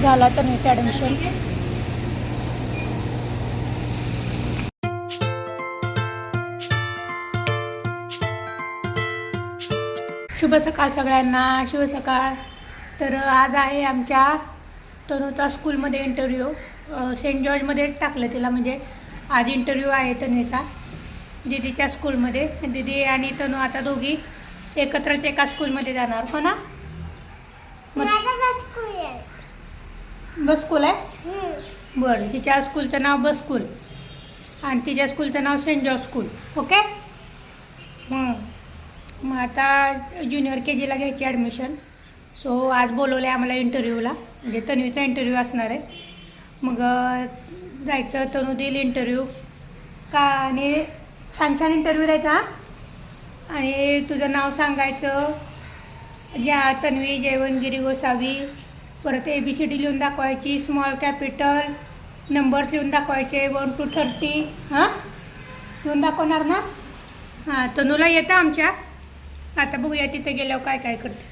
झाला तन्वीचं ॲडमिशन शुभ सकाळ सगळ्यांना. शुभ सकाळ. तर आज आहे आमच्या तनुता स्कूलमध्ये इंटरव्ह्यू सेंट जॉर्जमध्ये टाकलं तिला म्हणजे आज इंटरव्ह्यू आहे तन्वीचा दिदीच्या स्कूलमध्ये. दिदी आणि तनू आता दोघी एकत्रच एका स्कूलमध्ये जाणार. हो ना? मग बस स्कूल आहे बरं हिच्या स्कूलचं नाव बस स्कूल आणि तिच्या स्कूलचं नाव सेंट जॉर्ज स्कूल ओके? हं. मग आता ज्युनियर के जीला घ्यायची ॲडमिशन सो आज बोलवलं आहे आम्हाला इंटरव्ह्यूला म्हणजे तन्वीचा इंटरव्ह्यू असणार आहे. मग जायचं तनू देईल इंटरव्ह्यू का आणि छान छान इंटरव्ह्यू द्यायचा? आणि तुझं नाव सांगायचं. ज्या तन्वी जयवनगिरी गोसावी परत ए बी सी डी लिहून दाखवायची स्मॉल कॅपिटल नंबर्स लिहून दाखवायचे वन टू थर्टी हां? लिहून दाखवणार ना? हां तनूला येतं आमच्या. आता बघूया तिथे गेल्यावर काय काय करते.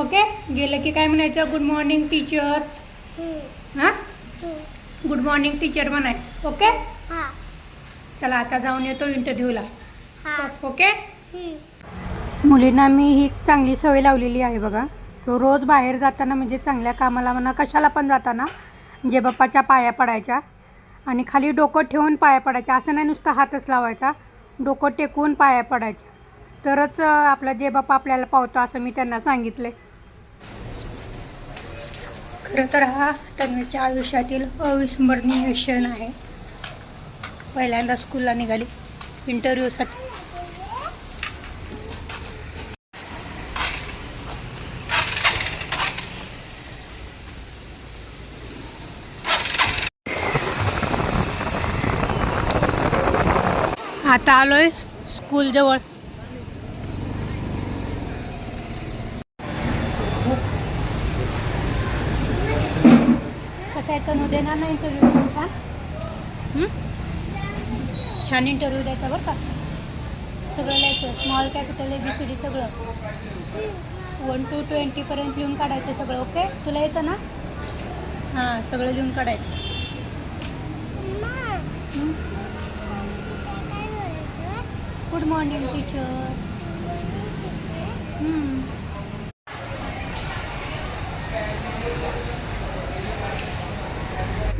ओके गेलं की काय म्हणायचं? गुड मॉर्निंग टीचर हां? गुड मॉर्निंग टीचर म्हणायचं. ओके चला आता जाऊन येतो इंटरव्ह्यूला ओके मुलींना मी ही चांगली सवय लावलेली आहे बघा. तो रोज बाहेर जाताना म्हणजे चांगल्या कामाला म्हणा कशाला पण जाताना जे बाप्पाच्या पाया पडायच्या आणि खाली डोकं ठेवून पाया पडायच्या असं नाही नुसतं हातच लावायचा डोकं टेकवून पाया पडायच्या. तरच आपला जे बाप्पा आपल्याला पावतो असं मी त्यांना सांगितले खरं तर हा तन्वीच्या आयुष्यातील अविस्मरणीय क्षण आहे. पहिल्यांदा स्कूलला निघाली. इंटरव्ह्यूसाठी आता आलोय स्कूल जवळ. कसं आहे तनु देणार ना इंटरव्ह्यू छान? छान इंटरव्ह्यू द्यायचा बरं का? सगळं लिहायचं small capital A B C D सगळं. वन टू ट्वेंटीपर्यंत लिहून काढायचं सगळं ओके तुला येतं ना? हां सगळं लिहून काढायचं हं? गुड मॉर्निंग टीचर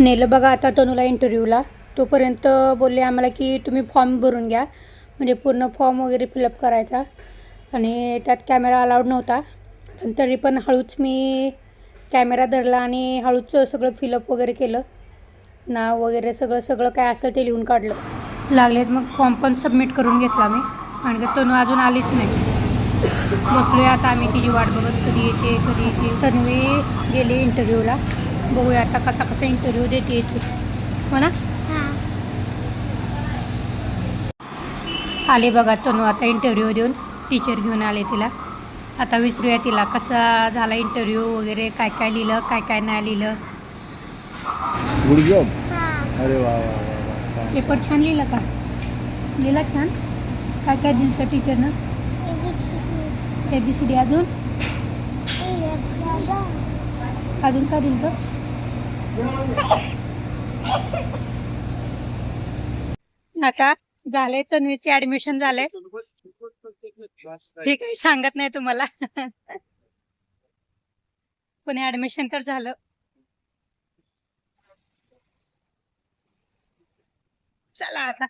नेलं बघा आता तनुला इंटरव्ह्यूला तोपर्यंत बोलले आम्हाला की तुम्ही फॉर्म भरून घ्या. म्हणजे पूर्ण फॉर्म वगैरे फिलअप करायचा. आणि त्यात कॅमेरा अलाउड नव्हता. पण तरी पण हळूच मी कॅमेरा धरला आणि हळूच सगळं फिलअप वगैरे केलं. नाव वगैरे सगळं सगळं काय असेल ते लिहून काढलं. लागलेत. मग फॉर्म पण सबमिट करून घेतला मी. आणि का तनू अजून आलीच नाही. बसलोय आता आम्ही तिची वाट बघत. कधी येते कधी येते. तन्वी गेली इंटरव्ह्यूला बघूया आता कसा कसा इंटरव्ह्यू देते येते हो ना? आले बघा तनू आता इंटरव्ह्यू देऊन. टीचर घेऊन आले तिला. आता विचारूया तिला कसा झाला इंटरव्ह्यू वगैरे काय काय लिहिलं काय काय नाही लिहिलं. गुड जॉब अरे वा. पेपर छान. लिहिलं का? लिहिला छान? काय काय दिलं टीचरनं ए बी सी डी अजून? अजून काय दिलं तर आता झाले तन्वीचे ऍडमिशन झाले ठीक आहे सांगत नाही तुम्हाला. पण ऍडमिशन तर झालं. चला आता.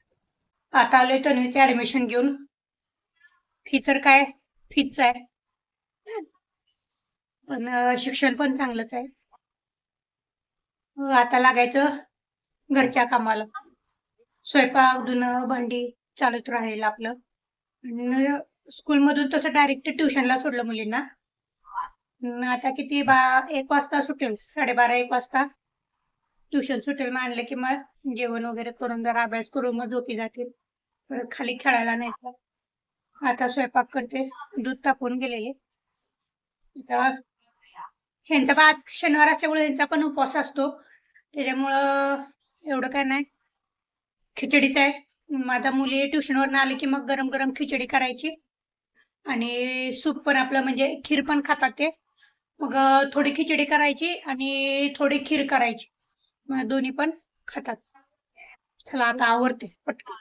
आता आलोय तन्वीचे ऍडमिशन घेऊन. फी तर काय? फीच आहे. पण अं, शिक्षण पण चांगलंच आहे. अं, आता लागायचं घरच्या कामाला. स्वयंपाक धुणं भांडी चालत राहील आपलं. आणि स्कूलमधून तसं डायरेक्ट ट्युशनला सोडलं मुलींना. अन आता किती बा एक वाजता सुटेल. साडेबारा एक वाजता. ट्युशन सुटेल मानलं की मग जेवण वगैरे करून जरा अभ्यास करून मग झोपी जातील. परत खाली खेळायला नाही तर आता स्वयंपाक करते. दूध तापून गेलेले. ह्यांचा पण आज शनिवार असल्यामुळे ह्यांचा पण उपवास असतो. त्याच्यामुळं एवढं काय नाही. खिचडीच आहे. माझ्या मुली ट्युशनवर आले की मग गरम गरम खिचडी करायची. आणि सूप पण आपलं म्हणजे खीर पण खातात ते. मग थोडी खिचडी करायची आणि थोडी खीर करायची. दोन्ही पण खातात. चला आता आवडते पटकन.